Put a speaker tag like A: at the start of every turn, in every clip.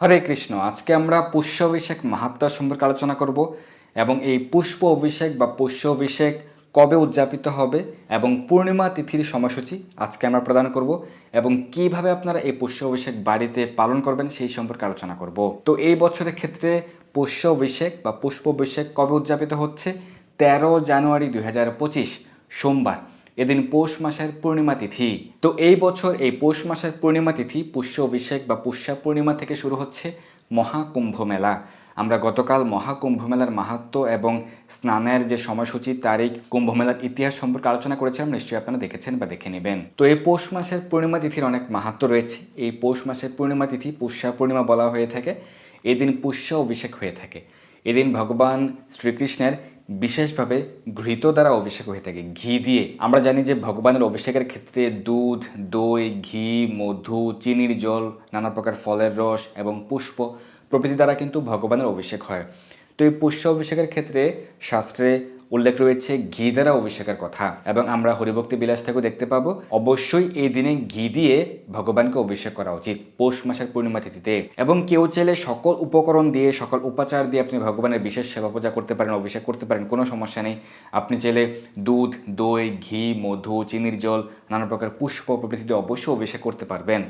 A: হরে কৃষ্ণ, আজকে আমরা পুষ্য অভিষেক মাহাত্ম সম্পর্কে আলোচনা করব এবং এই পুষ্প অভিষেক বা পুষ্য অভিষেক কবে উদযাপিত হবে এবং পূর্ণিমা তিথির সময়সূচি আজকে আমরা প্রদান করব এবং কীভাবে আপনারা এই পুষ্য অভিষেক বাড়িতে পালন করবেন সেই সম্পর্কে আলোচনা করব। তো এই বছরের ক্ষেত্রে পুষ্য অভিষেক বা পুষ্প অভিষেক কবে উদযাপিত হচ্ছে? তেরো জানুয়ারি দু হাজার পঁচিশ, সোমবার। এদিন পৌষ মাসের পূর্ণিমা তিথি। তো এই বছর এই পৌষ মাসের পূর্ণিমা তিথি পুষ্য অভিষেক বা পুষ্যা পূর্ণিমা থেকে শুরু হচ্ছে মহাকুম্ভ মেলা। আমরা গতকাল মহাকুম্ভ মেলার মাহাত্ম এবং স্নানের যে সময়সূচি, তারিখ, কুম্ভ মেলার ইতিহাস সম্পর্কে আলোচনা করেছিলাম, নিশ্চয়ই আপনারা দেখেছেন বা দেখে নেবেন। তো এই পৌষ মাসের পূর্ণিমা তিথির অনেক মাহাত্ম রয়েছে। এই পৌষ মাসের পূর্ণিমা তিথি পুষ্যা পূর্ণিমা বলা হয়ে থাকে। এদিন পুষ্য অভিষেক হয়ে থাকে। এদিন ভগবান শ্রীকৃষ্ণের বিশেষভাবে ঘৃত দ্বারা অভিষেক হয়ে থাকে, ঘি দিয়ে। আমরা জানি যে ভগবানের অভিষেকের ক্ষেত্রে দুধ, দই, ঘি, মধু, চিনির জল, নানা প্রকার ফলের রস এবং পুষ্প প্রভৃতি দ্বারা কিন্তু ভগবানের অভিষেক হয়। তো এই পুষ্প অভিষেকের ক্ষেত্রে শাস্ত্রে উল্লেখ রয়েছে ঘি দ্বারা অভিষেকের কথা এবং আমরা হরিভক্তি বিলাস থেকেও দেখতে পাবো। অবশ্যই এই দিনে ঘি দিয়ে ভগবানকে অভিষেক করা উচিত পৌষ মাসের পূর্ণিমা তিথিতে। এবং কেউ চাইলে সকল উপকরণ দিয়ে, সকল উপাচার দিয়ে আপনি ভগবানের বিশেষ সেবা পূজা করতে পারেন, অভিষেক করতে পারেন, কোনো সমস্যা নেই। আপনি চাইলে দুধ, দই, ঘি, মধু, চিনির জল, নানা প্রকার পুষ্প প্রভৃতি দিয়ে অবশ্যই অভিষেক করতে পারবেন।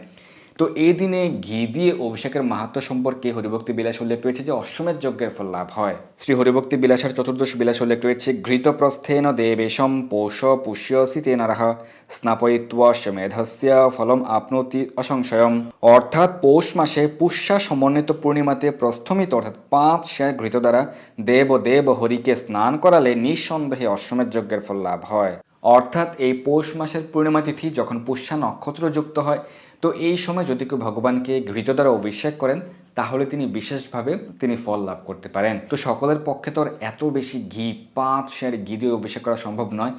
A: তো এই দিনে ঘি দিয়ে অভিষেকের মাহাত্ম সম্পর্কে হরিভক্তি বিলাস উল্লেখ রয়েছে যে অশ্বমেধ যজ্ঞের ফল লাভ হয়। শ্রী হরিভক্তি বিলাসের চতুর্দশ বিলাস উল্লেখ রয়েছে ঘৃত প্রস্থেন দেবেশম পৌষ পুষ্য শীতে নারাহ শীতেনারাহ স্নাপয়িত্বমেধস্য ফলম আপনতি অসংশয়ম। অর্থাৎ পৌষ মাসে পুষ্যা সমন্বিত পূর্ণিমাতে প্রস্থমিত, অর্থাৎ পাঁচ শেয়ার ঘৃত দ্বারা দেব দেব হরিকে স্নান করালে নিঃসন্দেহে অশ্বমেধ যজ্ঞের ফল লাভ হয়। অর্থাৎ এই পৌষ মাসের পূর্ণিমা তিথি যখন পুষ্যা নক্ষত্র যুক্ত হয় তো এই সময় যদি কেউ ভগবানকে ঘৃত দ্বারা অভিষেক করেন, তাহলে তিনি বিশেষভাবে তিনি ফল লাভ করতে পারেন। তো সকলের পক্ষে তো এত বেশি ঘি, পাঁচ শেয়ার ঘি দিয়ে অভিষেক করা সম্ভব নয়।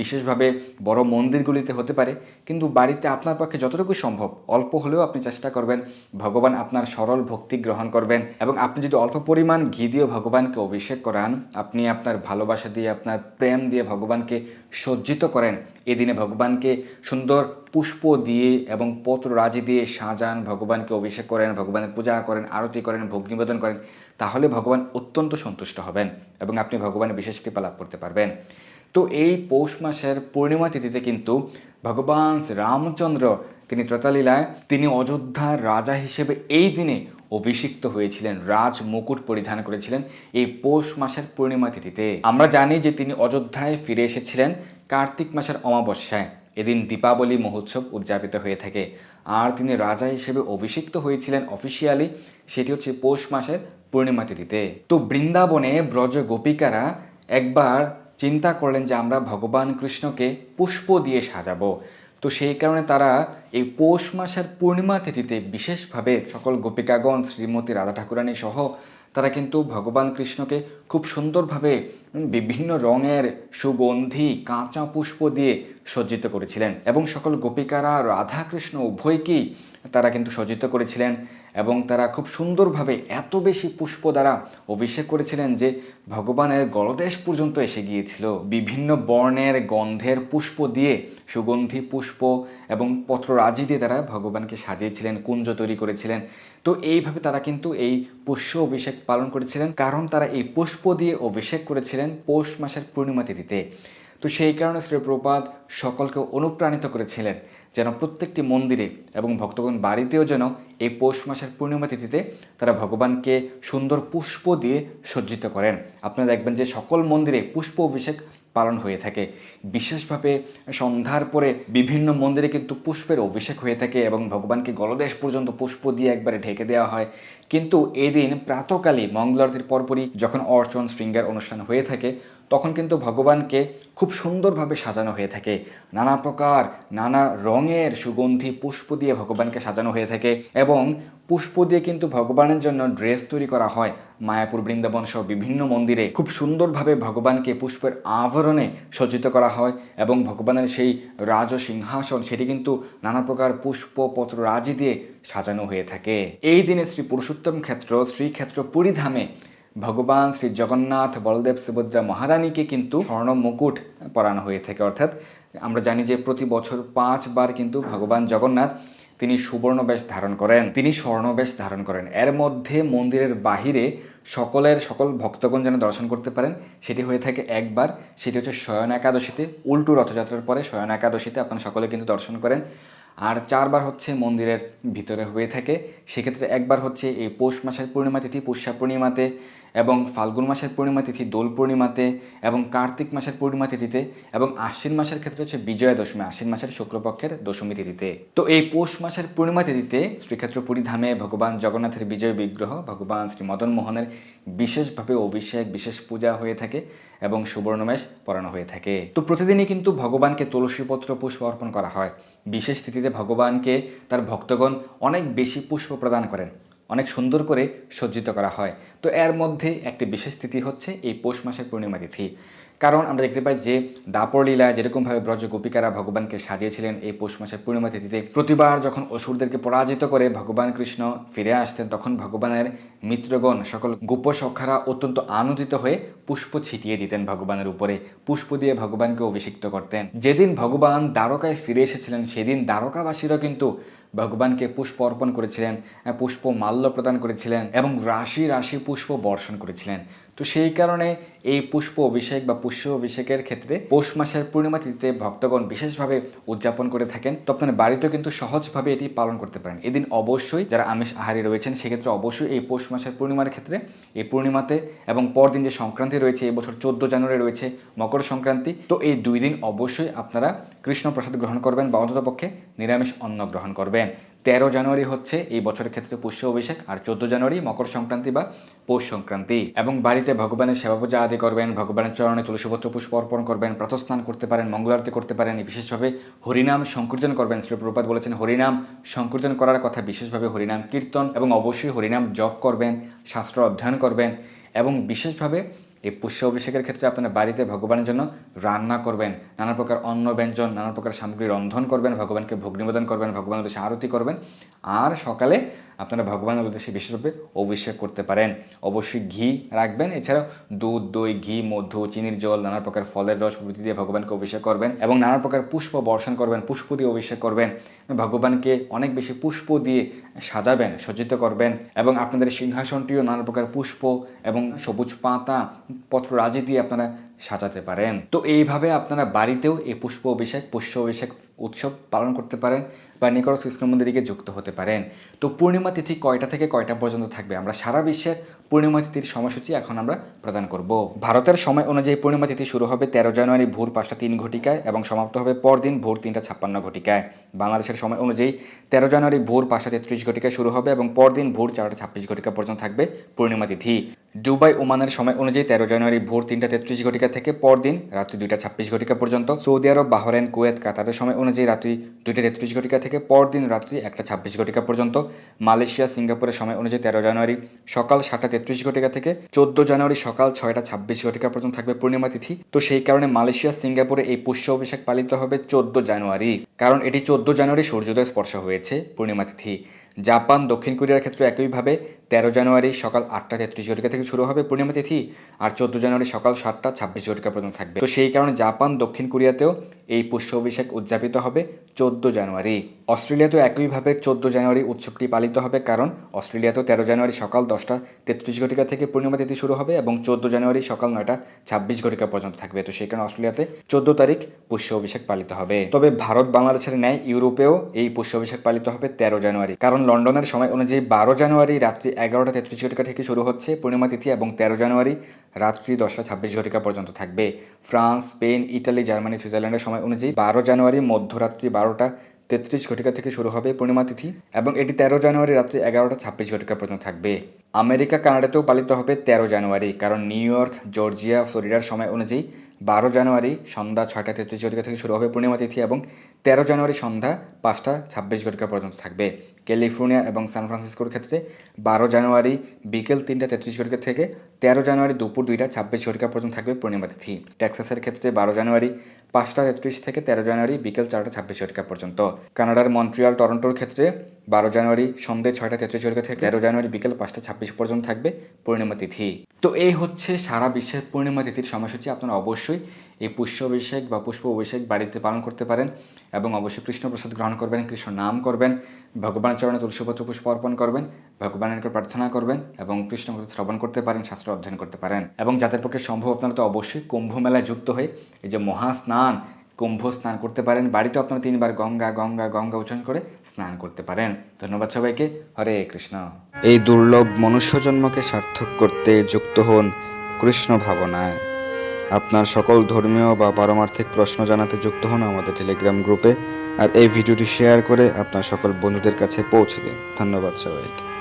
A: বিশেষভাবে বড় মন্দিরগুলিতে হতে পারে। কিন্তু বাড়িতে আপনার পক্ষে যতটুকু সম্ভব, অল্প হলেও আপনি চেষ্টা করবেন, ভগবান আপনার সরল ভক্তি গ্রহণ করবেন এবং আপনি যদি অল্প পরিমাণ ঘি দিয়ে ভগবানকে অভিষেক করান, আপনি আপনার ভালোবাসা দিয়ে, আপনার প্রেম দিয়ে ভগবানকে সজ্জিত করেন। এদিনে ভগবানকে সুন্দর পুষ্প দিয়ে এবং পত্র রাজি দিয়ে সাজান, ভগবানকে অভিষেক করেন, ভগবানের পূজা করেন, আরতি করেন, ভোগ নিবেদন করেন, তাহলে ভগবান অত্যন্ত সন্তুষ্ট হবেন এবং আপনি ভগবানের বিশেষ কৃপা লাভ করতে পারবেন। তো এই পৌষ মাসের পূর্ণিমা তিথিতে কিন্তু ভগবান রামচন্দ্র তিনি ত্রতালীলায়, তিনি অযোধ্যার রাজা হিসেবে এই দিনে অভিষিক্ত হয়েছিলেন, রাজ মুকুট পরিধান করেছিলেন এই পৌষ মাসের পূর্ণিমা তিথিতে। আমরা জানি যে তিনি অযোধ্যায় ফিরে এসেছিলেন কার্তিক মাসের অমাবস্যায়। এদিন দীপাবলি মহোৎসব উদযাপিত হয়ে থাকে। আর তিনি রাজা হিসেবে অভিষিক্ত হয়েছিলেন অফিসিয়ালি সেটি হচ্ছে পৌষ মাসের পূর্ণিমা তিথিতে। তো বৃন্দাবনে ব্রজ গোপিকারা একবার চিন্তা করলেন যে আমরা ভগবান কৃষ্ণকে পুষ্প দিয়ে সাজাবো। তো সেই কারণে তারা এই পৌষ মাসের পূর্ণিমা তিথিতে বিশেষভাবে সকল গোপিকাগণ, শ্রীমতী রাধা ঠাকুরানী সহ তারা কিন্তু ভগবান কৃষ্ণকে খুব সুন্দরভাবে বিভিন্ন রঙের সুগন্ধি, কাঁচা পুষ্প দিয়ে সজ্জিত করেছিলেন। এবং সকল গোপিকারা রাধাকৃষ্ণ, উভয়কেই তারা কিন্তু সজ্জিত করেছিলেন। এবং তারা খুব সুন্দরভাবে এত বেশি পুষ্প দ্বারা অভিষেক করেছিলেন যে ভগবানের গলদেশ পর্যন্ত এসে গিয়েছিল। বিভিন্ন বর্ণের গন্ধের পুষ্প দিয়ে সুগন্ধি পুষ্প এবং পত্ররাজি দিয়ে তারা ভগবানকে সাজিয়েছিলেন, কুঞ্জ তৈরি করেছিলেন। তো এইভাবে তারা কিন্তু এই পুষ্য অভিষেক পালন করেছিলেন। কারণ তারা এই পুষ্প দিয়ে অভিষেক করেছিলেন পৌষ মাসের পূর্ণিমা তিথিতে। তো সেই কারণে শ্রীপ্রপাত সকলকে অনুপ্রাণিত করেছিলেন যেন প্রত্যেকটি মন্দিরে এবং ভক্তগণ বাড়িতেও যেন এই পৌষ মাসের পূর্ণিমা তিথিতে তারা ভগবানকে সুন্দর পুষ্প দিয়ে সজ্জিত করেন। আপনারা দেখবেন যে সকল মন্দিরে পুষ্প অভিষেক পালন হয়ে থাকে। বিশেষভাবে সন্ধ্যার পরে বিভিন্ন মন্দিরে কিন্তু পুষ্পের অভিষেক হয়ে থাকে এবং ভগবানকে গলদেশ পর্যন্ত পুষ্প দিয়ে একবারে ঢেকে দেওয়া হয়। কিন্তু এদিন প্রাতকালে মঙ্গলারতির পরপরই যখন অর্চন শৃঙ্গার অনুষ্ঠান হয়ে থাকে, তখন কিন্তু ভগবানকে খুব সুন্দরভাবে সাজানো হয়ে থাকে। নানা প্রকার নানা রঙের সুগন্ধি পুষ্প দিয়ে ভগবানকে সাজানো হয়ে থাকে এবং পুষ্প দিয়ে কিন্তু ভগবানের জন্য ড্রেস তৈরি করা হয়। মায়াপুর বৃন্দাবন সহ বিভিন্ন মন্দিরে খুব সুন্দরভাবে ভগবানকে পুষ্পের আভরণে সজ্জিত করা হয় এবং ভগবানের সেই রাজ সিংহাসন, সেটি কিন্তু নানা প্রকার পুষ্প পত্র রাজি দিয়ে সাজানো হয়ে থাকে। এই দিনে শ্রী পুরুষোত্তম ক্ষেত্র, শ্রীক্ষেত্র পুরীধামে ভগবান শ্রী জগন্নাথ বলদেব সুভদ্রা মহারানীকে কিন্তু স্বর্ণ মুকুট পরানো হয়ে থাকে। অর্থাৎ আমরা জানি যে প্রতি বছর পাঁচবার কিন্তু ভগবান জগন্নাথ তিনি সুবর্ণবেশ ধারণ করেন। তিনি স্বর্ণবেশ ধারণ করেন। এর মধ্যে মন্দিরের বাহিরে সকলের, সকল ভক্তগণ যেন দর্শন করতে পারেন, সেটি হয়ে থাকে একবার, সেটি হচ্ছে শয়ন একাদশীতে, উল্টু রথযাত্রার পরে শয়ন একাদশীতে আপনারা সকলে কিন্তু দর্শন করেন। আর চারবার হচ্ছে মন্দিরের ভিতরে হয়ে থাকে, সেক্ষেত্রে একবার হচ্ছে এই পৌষ মাসের পূর্ণিমা তিথি, পুষ্যা পূর্ণিমাতে এবং ফাল্গুন মাসের পূর্ণিমা তিথি, দোল পূর্ণিমাতে এবং কার্তিক মাসের পূর্ণিমা তিথিতে এবং আশ্বিন মাসের ক্ষেত্রে হচ্ছে বিজয়া দশমী আশ্বিন মাসের শুক্লপক্ষের দশমী তিথিতে। তো এই পৌষ মাসের পূর্ণিমা তিথিতে শ্রীক্ষেত্র পুরী ধামে ভগবান জগন্নাথের বিজয় বিগ্রহ, ভগবান শ্রী মদন মোহনের বিশেষভাবে অভিষেক, বিশেষ পূজা হয়ে থাকে এবং সুবর্ণমেশ পড়ানো হয়ে থাকে। তো প্রতিদিনই কিন্তু ভগবানকে তুলসীপত্র পুষ্প অর্পণ করা হয়। বিশেষ তিথিতে ভগবানকে তার ভক্তগণ অনেক বেশি পুষ্প প্রদান করেন। অনেক সুন্দর করে সজ্জিত করা হয়। তো এর মধ্যে একটি বিশেষ তিথি হচ্ছে এই পৌষ মাসের পূর্ণিমা তিথি। কারণ আমরা দেখতে পাই যে দাপর লীলা যেরকমভাবে ব্রজ গোপিকারা ভগবানকে সাজিয়েছিলেন এই পৌষ মাসের পূর্ণিমা তিথিতে, প্রতিবার যখন অসুরদেরকে পরাজিত করে ভগবান কৃষ্ণ ফিরে আসতেন, তখন ভগবানের মিত্রগণ, সকল গোপ সখারা অত্যন্ত আনন্দিত হয়ে পুষ্প ছিটিয়ে দিতেন ভগবানের উপরে। পুষ্প দিয়ে ভগবানকে অভিষিক্ত করতেন। যেদিন ভগবান দ্বারকায় ফিরে এসেছিলেন, সেদিন দ্বারকাবাসীরা কিন্তু ভগবানকে পুষ্প অর্পণ করেছিলেন পুষ্প মাল্য প্রদান করেছিলেন এবং রাশি রাশি পুষ্প বর্ষণ করেছিলেন। তো সেই কারণে এই পুষ্প অভিষেক বা পুষ্প অভিষেকের ক্ষেত্রে পৌষ মাসের পূর্ণিমা তিথিতে ভক্তগণ বিশেষভাবে উদযাপন করে থাকেন। তো আপনার বাড়িতেও কিন্তু সহজভাবে এটি পালন করতে পারেন। এদিন অবশ্যই যারা আমিষ আহারী রয়েছেন, সেক্ষেত্রে অবশ্যই এই পৌষ মাসের পূর্ণিমার ক্ষেত্রে, এই পূর্ণিমাতে এবং পরদিন যে সংক্রান্তি রয়েছে, এই বছর চোদ্দ জানুয়ারি রয়েছে মকর সংক্রান্তি, তো এই দুই দিন অবশ্যই আপনারা কৃষ্ণ প্রসাদ গ্রহণ করবেন বা অন্ততপক্ষে নিরামিষ অন্ন গ্রহণ করবেন। তেরো জানুয়ারি হচ্ছে এই বছরের ক্ষেত্রে পুষ্য অভিষেক আর চোদ্দ জানুয়ারি মকর সংক্রান্তি বা পৌষ সংক্রান্তি। এবং বাড়িতে ভগবানের সেবা পূজা আদি করবেন, ভগবানের চরণে তুলসীপত্র পুষ্প অর্পণ করবেন, প্রাতস্নান করতে পারেন, মঙ্গলারতি করতে পারেন বিশেষভাবে হরিনাম সংকীর্তন করবেন। শ্রীপ্রপাত বলেছেন, হরিনাম সংকীর্তন করার কথা বিশেষভাবে হরিনাম কীর্তন এবং অবশ্যই হরিনাম জপ করবেন, শাস্ত্র অধ্যয়ন করবেন এবং বিশেষভাবে এই পুষ্য অভিষেকের ক্ষেত্রে আপনারা বাড়িতে ভগবানের জন্য রান্না করবেন, নানা প্রকার অন্ন ব্যঞ্জন, নানা প্রকার সামগ্রী রন্ধন করবেন, ভগবানকে ভোগ নিবেদন করবেন, ভগবানের উদ্দেশ্যে আরতি করবেন। আর সকালে আপনারা ভগবানের উদ্দেশ্যে বিশেষভাবে অভিষেক করতে পারেন। অবশ্যই ঘি রাখবেন। এছাড়াও দুধ, দই, ঘি, মধু, চিনির জল, নানা প্রকার ফলের রস প্রভৃতি দিয়ে ভগবানকে অভিষেক করবেন এবং নানা প্রকার পুষ্প বর্ষণ করবেন, পুষ্প দিয়ে অভিষেক করবেন। ভগবানকে অনেক বেশি পুষ্প দিয়ে সাজাবেন, সজ্জিত করবেন এবং আপনাদের সিংহাসনটিও নানা প্রকার পুষ্প এবং সবুজ পাতা পত্ররাজি দিয়ে আপনারা সাজাতে পারেন। তো এইভাবে আপনারা বাড়িতেও এই পুষ্প অভিষেক পুষ্প অভিষেক উৎসব পালন করতে পারেন বা নিকটস্থ ইস্কন মন্দিরে যুক্ত হতে পারেন। তো পূর্ণিমা তিথি কয়টা থেকে কয়টা পর্যন্ত থাকবে? আমরা সারা বিশ্বের পূর্ণিমা তিথির সময়সূচি এখন আমরা প্রদান করব। ভারতের সময় অনুযায়ী পূর্ণিমা তিথি শুরু হবে তেরো জানুয়ারি, ভোর পাঁচটা তিন ঘটিকায় এবং সমাপ্ত হবে পরদিন ভোর তিনটা ছাপ্পান্ন ঘটিকায়। বাংলাদেশের সময় অনুযায়ী তেরো জানুয়ারি, ভোর পাঁচটা তেত্রিশ ঘটিকায় শুরু হবে এবং পরদিন ভোর চারটা ছাব্বিশ ঘটিকা পর্যন্ত থাকবে পূর্ণিমা তিথি। দুবাই, ওমানের সময় অনুযায়ী তেরো জানুয়ারি, ভোর তিনটা তেত্রিশ ঘটিকা থেকে পরদিন রাত্রি দুইটা ছাব্বিশ ঘটিকা পর্যন্ত। সৌদি আরব, বাহরাইন, কুয়েত, কাতারের সময় অনুযায়ী রাত্রি দুইটা তেত্রিশ ঘটিকা থেকে পরদিন রাত্রি একটা ছাব্বিশ ঘটিকা পর্যন্ত। মালয়েশিয়া, সিঙ্গাপুরের সময় অনুযায়ী তেরো জানুয়ারি সকাল সাতটা তেত্রিশ ঘটিকা থেকে চোদ্দ জানুয়ারি সকাল ছয়টা ছাব্বিশ ঘটিকা পর্যন্ত থাকবে পূর্ণিমা তিথি। তো সেই কারণে মালয়েশিয়া, সিঙ্গাপুরে এই পুষ্য অভিষেক পালিত হবে চোদ্দ জানুয়ারি। কারণ এটি চোদ্দ জানুয়ারি সূর্যোদয় স্পর্শ হয়েছে পূর্ণিমা তিথি। জাপান, দক্ষিণ কোরিয়ার ক্ষেত্রে একইভাবে তেরো জানুয়ারি সকাল আটটা তেত্রিশ ঘটিকা থেকে শুরু হবে পূর্ণিমা তিথি আর চোদ্দ জানুয়ারি সকাল সাতটা ছাব্বিশ ঘটিকা পর্যন্ত থাকবে। তো সেই কারণে জাপান, দক্ষিণ কোরিয়াতেও এই পুষ্য অভিষেক উদযাপিত হবে চোদ্দ জানুয়ারি। অস্ট্রেলিয়াতেও একইভাবে চোদ্দ জানুয়ারি উৎসবটি পালিত হবে কারণ অস্ট্রেলিয়াতেও তেরো জানুয়ারি সকাল দশটা তেত্রিশ ঘটিকা থেকে পূর্ণিমা তিথি শুরু হবে এবং চোদ্দ জানুয়ারি সকাল নয়টা ছাব্বিশ ঘটিকা পর্যন্ত থাকবে। তো সেই কারণে অস্ট্রেলিয়াতে চোদ্দ তারিখ পুষ্য অভিষেক পালিত হবে। তবে ভারত, বাংলাদেশের ন্যায় ইউরোপেও এই পুষ্য অভিষেক পালিত হবে তেরো জানুয়ারি। কারণ লন্ডনের সময় অনুযায়ী বারো জানুয়ারি রাত্রি এগারোটা তেত্রিশ ঘটিকা থেকে শুরু হচ্ছে পূর্ণিমা তিথি এবং তেরো জানুয়ারি, রাত্রি দশটা ছাব্বিশ ঘটিকা পর্যন্ত থাকবে। ফ্রান্স, স্পেন, ইটালি, জার্মানি, সুইজারল্যান্ডের সময় অনুযায়ী বারো জানুয়ারি মধ্যরাত্রি বারোটা তেত্রিশ ঘটিকা থেকে শুরু হবে পূর্ণিমা তিথি এবং এটি তেরো জানুয়ারি রাত্রি এগারোটা ছাব্বিশ ঘটিকা পর্যন্ত থাকবে। আমেরিকা কানাডাতেও পালিত হবে তেরো জানুয়ারি কারণ নিউ ইয়র্ক, জর্জিয়া, ফ্লোরিডার সময় অনুযায়ী বারো জানুয়ারি সন্ধ্যা ছয়টা তেত্রিশ ঘটিকা থেকে শুরু হবে পূর্ণিমা তিথি এবং তেরো জানুয়ারি সন্ধ্যা পাঁচটা ছাব্বিশ ঘটিকা পর্যন্ত থাকবে। ক্যালিফোর্নিয়া এবং সান ফ্রান্সিসকোর ক্ষেত্রে বারো জানুয়ারি বিকেল তিনটা তেত্রিশ ঘটিকা থেকে তেরো জানুয়ারি দুপুর দুইটা ছাব্বিশ ঘটিকা পর্যন্ত থাকবে পূর্ণিমা তিথি। টেক্সাসের ক্ষেত্রে বারো জানুয়ারি পাঁচটা তেত্রিশ থেকে তেরো জানুয়ারি বিকেল চারটা ছাব্বিশ ঘটিকা পর্যন্ত। কানাডার মন্ট্রিয়াল টরন্টোর ক্ষেত্রে বারো জানুয়ারি সন্ধ্যে ছয়টা তেত্রিশ ঘটিকা থেকে তেরো জানুয়ারি বিকেল পাঁচটা ছাব্বিশ পর্যন্ত থাকবে পূর্ণিমা তিথি। তো এই হচ্ছে সারা বিশ্বের পূর্ণিমা তিথির সময়সূচি। আপনারা অবশ্যই এই পুষ্য অভিষেক বা পুষ্প অভিষেক বাড়িতে পালন করতে পারেন এবং অবশ্যই কৃষ্ণ প্রসাদ গ্রহণ করবেন, কৃষ্ণ নাম করবেন ভগবানের চরণে তুলসীপত্র পুষ্প অর্পণ করবেন ভগবানের প্রার্থনা করবেন এবং কৃষ্ণ কথা শ্রবণ করতে পারেন, শাস্ত্র অধ্যয়ন করতে পারেন। এবং যাদের পক্ষে সম্ভব আপনারা তো অবশ্যই কুম্ভ মেলায় যুক্ত হয়ে এই যে মহা স্নান কুম্ভ স্নান করতে পারেন। বাড়িতেও আপনারা তিনবার গঙ্গা গঙ্গা গঙ্গা উচ্চারণ করে স্নান করতে পারেন। ধন্যবাদ সবাইকে। হরে কৃষ্ণ।
B: এই দুর্লভ মনুষ্য জন্মকে সার্থক করতে যুক্ত হন কৃষ্ণ ভাবনায়। আপনার সকল ধর্মীয় বা পারমার্থিক প্রশ্ন জানাতে যুক্ত হন আমাদের টেলিগ্রাম গ্রুপে। আর এই ভিডিওটি শেয়ার করে আপনার সকল বন্ধুদের কাছে পৌঁছে দিন। ধন্যবাদ সবাইকে।